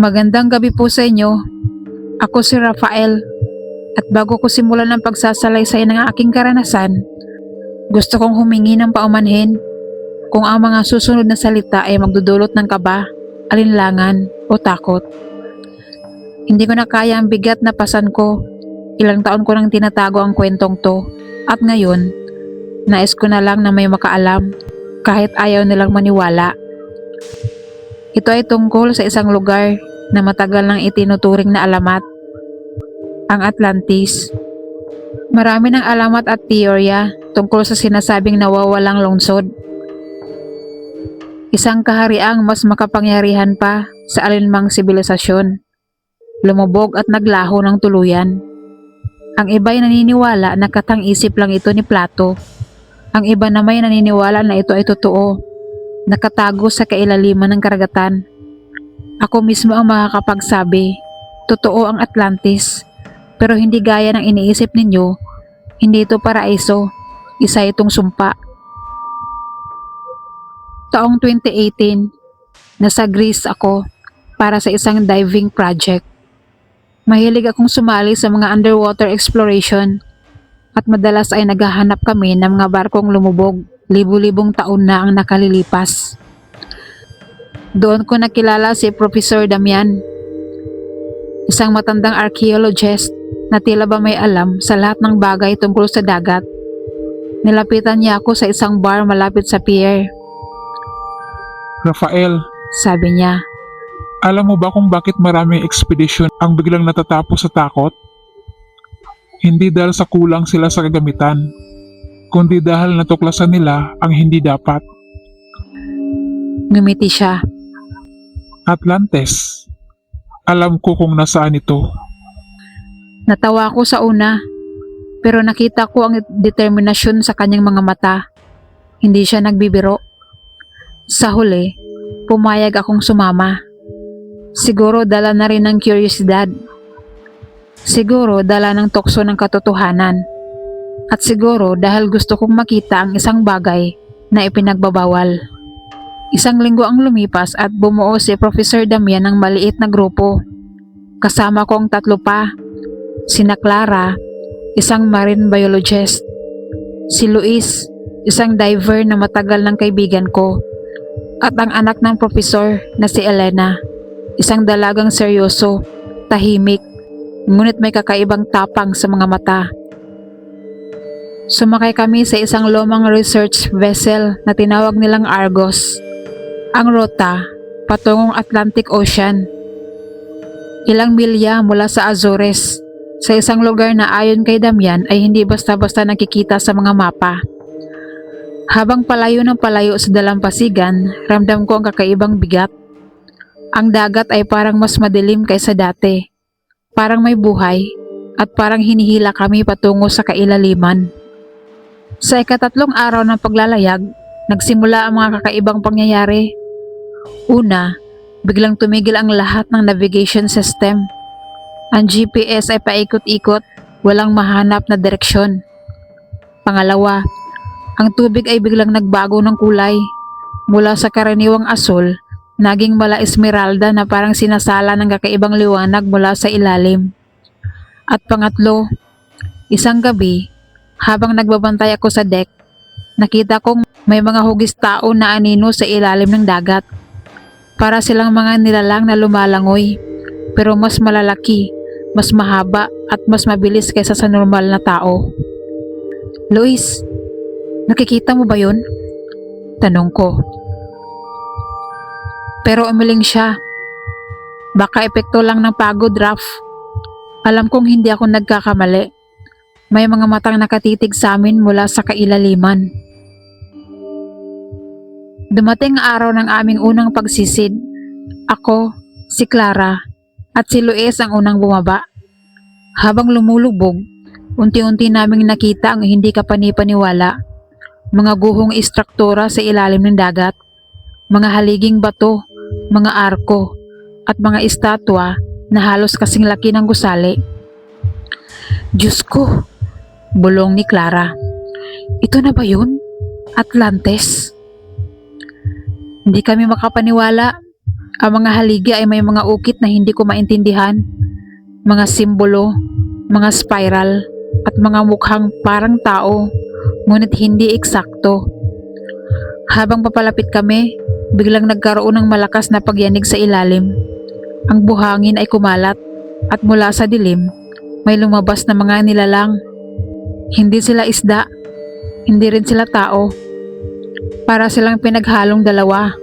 Magandang gabi po sa inyo. Ako si Rafael. At bago ko simulan ang pagsasalaysay ng aking karanasan, gusto kong humingi ng paumanhin kung ang mga susunod na salita ay magdudulot ng kaba, alinlangan o takot. Hindi ko na kaya ang bigat na pasan ko. Ilang taon ko nang tinatago ang kwentong to. At ngayon, nais ko na lang na may makaalam kahit ayaw nilang maniwala. Ito ay tungkol sa isang lugar na matagal nang itinuturing na alamat. Ang Atlantis. Marami ng alamat at teorya tungkol sa sinasabing nawawalang lungsod. Isang kahariang mas makapangyarihan pa sa alinmang sibilisasyon. Lumubog at naglaho ng tuluyan. Ang iba'y naniniwala na katang-isip lang ito ni Plato. Ang iba naman ay naniniwala na ito ay totoo. Nakatago sa kailaliman ng karagatan. Ako mismo ang makakapagsabi, totoo ang Atlantis. Pero hindi gaya ng iniisip ninyo, hindi ito paraiso, isa itong sumpa. Taong 2018, nasa Greece ako para sa isang diving project. Mahilig akong sumali sa mga underwater exploration at madalas ay naghahanap kami ng mga barkong lumubog libu-libong taon na ang nakalilipas. Doon ko nakilala si Professor Damian, isang matandang archaeologist na tila ba may alam sa lahat ng bagay tungkol sa dagat. Nilapitan niya ako sa isang bar malapit sa pier. Rafael, Sabi niya, alam mo ba kung bakit maraming ekspedisyon ang biglang natatapos sa takot? Hindi dahil sa kulang sila sa kagamitan, kundi dahil natuklasan nila ang hindi dapat. ngumiti siya. Atlantes. Alam ko kung nasaan ito. Natawa ako sa una, pero nakita ko ang determinasyon sa kanyang mga mata. Hindi siya nagbibiro. Sa huli, pumayag akong sumama. Siguro dala na rin ng kuryosidad. Siguro dala ng tukso ng katotohanan. At siguro dahil gusto kong makita ang isang bagay na ipinagbabawal. Isang linggo ang lumipas at bumuo si Professor Damian ng maliit na grupo. Kasama ko ang tatlo pa sina Clara, isang marine biologist, si Luis, isang diver na matagal ng kaibigan ko, at ang anak ng profesor na si Elena, isang dalagang seryoso, tahimik, ngunit may kakaibang tapang sa mga mata. Sumakay kami sa isang lumang research vessel na tinawag nilang Argos. Ang rota, patungong Atlantic Ocean. Ilang milya mula sa Azores, sa isang lugar na ayon kay Damian ay hindi basta-basta nakikita sa mga mapa. Habang palayo ng palayo sa dalampasigan, ramdam ko ang kakaibang bigat. Ang dagat ay parang mas madilim kaysa dati. Parang may buhay at parang hinihila kami patungo sa kailaliman. Sa ikatatlong araw ng paglalayag, nagsimula ang mga kakaibang pangyayari. Una, biglang tumigil ang lahat ng navigation system. Ang GPS ay paikot-ikot, walang mahanap na direksyon. Pangalawa, ang tubig ay biglang nagbago ng kulay. Mula sa karaniwang asul, naging mala esmeralda na parang sinasala ng kakaibang liwanag mula sa ilalim. At pangatlo, isang gabi, habang nagbabantay ako sa deck, nakita kong may mga hugis tao na anino sa ilalim ng dagat. Para silang mga nilalang na lumalangoy, pero mas malalaki, mas mahaba at mas mabilis kaysa sa normal na tao. Luis, nakikita mo ba yun? Tanong ko. Pero umiling siya. Baka epekto lang ng pagod, Raf. Alam kong hindi ako nagkakamali. May mga matang nakatitig sa amin mula sa kailaliman. Dumating ang araw ng aming unang pagsisid. Ako, si Clara, at si Luis ang unang bumaba. Habang lumulubog, unti-unti naming nakita ang hindi kapanipaniwala. Mga guhong istruktura sa ilalim ng dagat, mga haliging bato, mga arko, at mga estatwa na halos kasing laki ng gusali. Diyos ko, bulong ni Clara. Ito na ba yun? Atlantis? Hindi kami makapaniwala. Ang mga haligi ay may mga ukit na hindi ko maintindihan. Mga simbolo, mga spiral, at mga mukhang parang tao, ngunit hindi eksakto. Habang papalapit kami, biglang nagkaroon ng malakas na pagyanig sa ilalim. Ang buhangin ay kumalat at mula sa dilim, may lumabas na mga nilalang. Hindi sila isda, hindi rin sila tao. Para silang pinaghalong dalawa.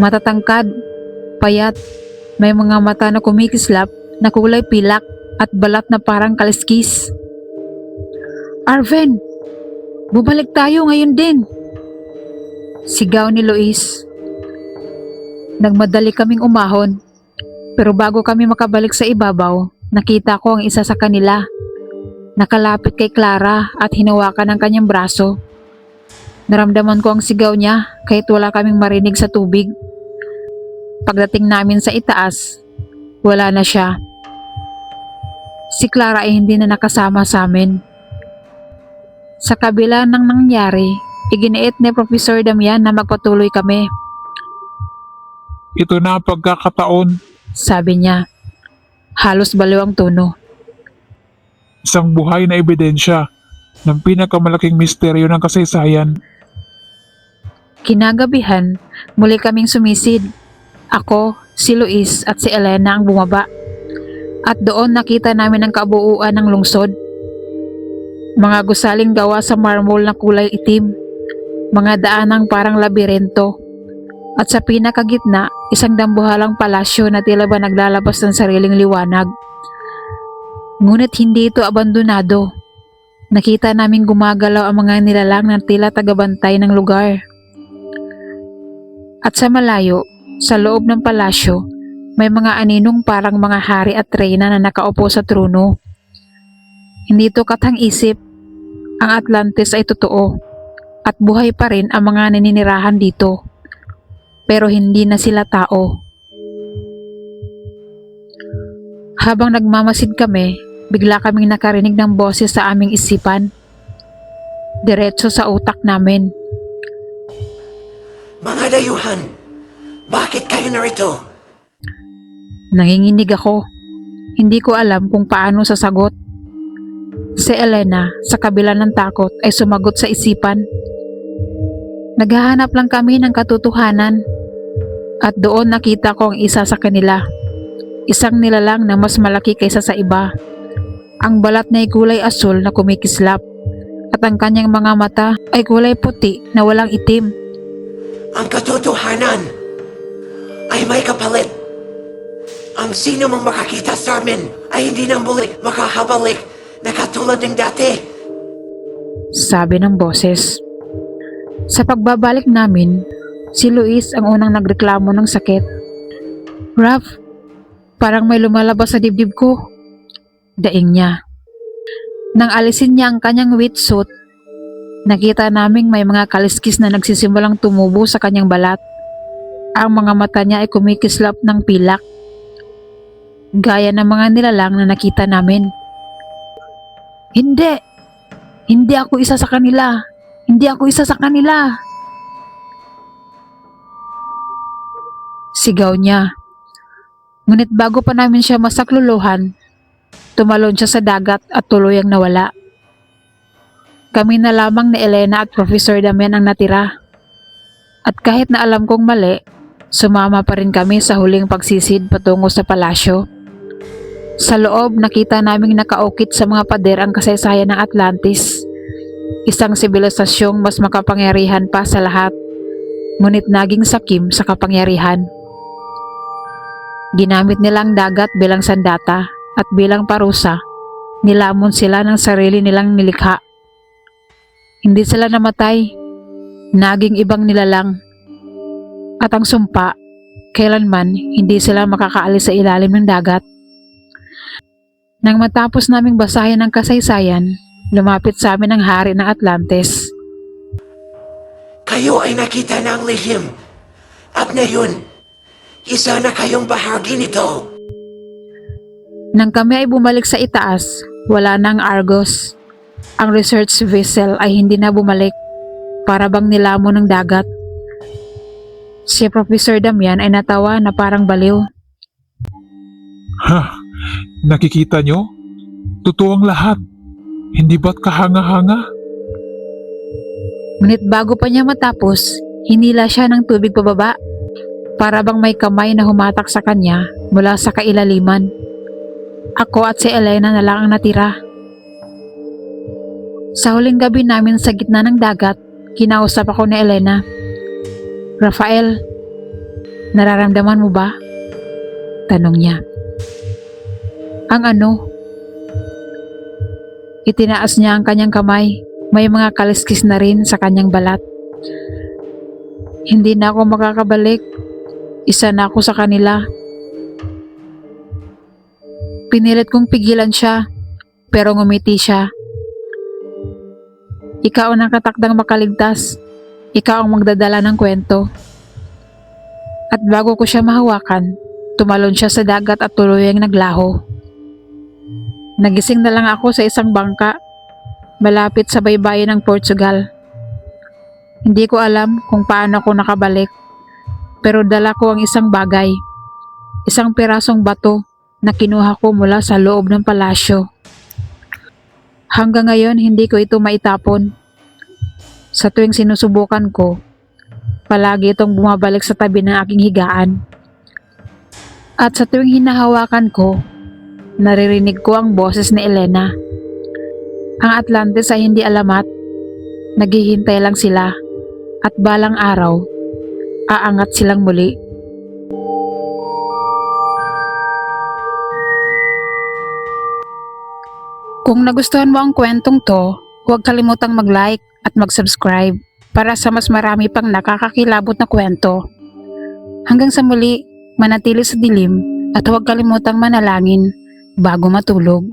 Matatangkad, payat, may mga mata na kumikislap na kulay pilak at balat na parang kaliskis. Arven, bumalik tayo ngayon din. Sigaw ni Luis. Nagmadali kaming umahon, pero bago kami makabalik sa ibabaw, nakita ko ang isa sa kanila. Nakalapit kay Clara at hinawakan ang kanyang braso. Naramdaman ko ang sigaw niya kahit wala kaming marinig sa tubig. Pagdating namin sa itaas, wala na siya. Si Clara ay hindi na nakasama sa amin. Sa kabila ng nangyari, iginiit ni Professor Damian na magpatuloy kami. Ito na ang pagkakataon, Sabi niya, halos baliw ang tono. isang buhay na ebidensya ng pinakamalaking misteryo ng kasaysayan. Kinagabihan, muli kaming sumisid. Ako, si Luis at si Elena ang bumaba. At doon nakita namin ang kabuuan ng lungsod. Mga gusaling gawa sa marmol na kulay itim. Mga daanang parang labirento. At sa pinakagitna, isang dambuhalang palasyo na tila ba naglalabas ng sariling liwanag. Ngunit hindi ito abandonado. Nakita naming gumagalaw ang mga nilalang na tila tagabantay ng lugar. At sa malayo, sa loob ng palasyo, may mga aninong parang mga hari at reyna na nakaupo sa trono. Hindi ito katang-isip. Ang Atlantis ay totoo. At buhay pa rin ang mga naninirahan dito. Pero hindi na sila tao. Habang nagmamasid kami, bigla kaming nakarinig ng boses sa aming isipan. Diretso sa utak namin. Mga dayuhan, bakit kayo narito? Nanginginig ako. Hindi ko alam kung paano sasagot. Si Elena, sa kabila ng takot, ay sumagot sa isipan. Naghahanap lang kami ng katotohanan. At doon nakita ko ang isa sa kanila. Isang nilalang na mas malaki kaysa sa iba. Ang balat na ay kulay asul na kumikislap. At ang kanyang mga mata ay kulay puti na walang itim. Ang katotohanan ay may kapalit. Ang sino mang makakita sa amin ay hindi nang muli makahabalik na katulad ng dati. sabi ng boses. Sa pagbabalik namin, si Luis ang unang nagreklamo ng sakit. Raph, parang may lumalabas sa dibdib ko. Daing niya. Nang alisin niya ang kanyang wetsuit, nakita naming may mga kaliskis na nagsisimulang tumubo sa kanyang balat. Ang mga mata niya ay kumikislap ng pilak. Gaya ng mga nilalang na nakita namin. Hindi! Hindi ako isa sa kanila. Hindi ako isa sa kanila. Sigaw niya. Ngunit bago pa namin siya masakluluhan, tumalon siya sa dagat at tuluyang nawala. Kami na lamang ni Elena at Professor Damian ang natira. At kahit na alam kong mali, sumama pa rin kami sa huling pagsisid patungo sa palasyo. Sa loob, nakita naming nakaukit sa mga pader ang kasaysayan ng Atlantis. Isang sibilisasyong mas makapangyarihan pa sa lahat, ngunit naging sakim sa kapangyarihan. Ginamit nilang dagat bilang sandata at bilang parusa, nilamon sila ng sarili nilang nilikha. Hindi sila namatay, naging ibang nilalang. At ang sumpa, kailanman hindi sila makakaalis sa ilalim ng dagat. Nang matapos naming basahin ang kasaysayan, lumapit sa amin ang hari ng Atlantis. Kayo ay nakita ng lihim. At ngayon, isa na kayong bahagi nito. Nang kami ay bumalik sa itaas, wala na ang Argos. Ang research vessel ay hindi na bumalik para bang nilamon ng dagat. Si Professor Damian ay natawa na parang baliw. Ha? Nakikita nyo? Totoo ang lahat. Hindi ba't kahanga-hanga? Ngunit bago pa niya matapos, hinila siya ng tubig pababa. Para bang may kamay na humatak sa kanya mula sa kailaliman. Ako at si Elena na lang ang natira. Sa huling gabi namin sa gitna ng dagat, kinausap ako ni Elena. Rafael, nararamdaman mo ba? Tanong niya. Ang ano? Itinaas niya ang kanyang kamay. May mga kaliskis na rin sa kanyang balat. Hindi na ako makakabalik. Isa na ako sa kanila. Pinilit kong pigilan siya, pero ngumiti siya. Ikaw ang nakatakdang makaligtas. Ikaw ang magdadala ng kwento. At bago ko siya mahawakan, tumalon siya sa dagat at tuluyang naglaho. Nagising na lang ako sa isang bangka malapit sa baybayin ng Portugal. Hindi ko alam kung paano ako nakabalik, pero dala ko ang isang bagay, isang pirasong bato na kinuha ko mula sa loob ng palasyo. Hanggang ngayon hindi ko ito maitapon. Sa tuwing sinusubukan ko, palagi itong bumabalik sa tabi ng aking higaan. At sa tuwing hinahawakan ko, naririnig ko ang boses ni Elena. Ang Atlantis ay hindi alamat. Naghihintay lang sila at balang araw, aangat silang muli. Kung nagustuhan mo ang kwentong to, huwag kalimutang mag-like at mag-subscribe para sa mas marami pang nakakakilabot na kwento. Hanggang sa muli, manatili sa dilim at huwag kalimutang manalangin bago matulog.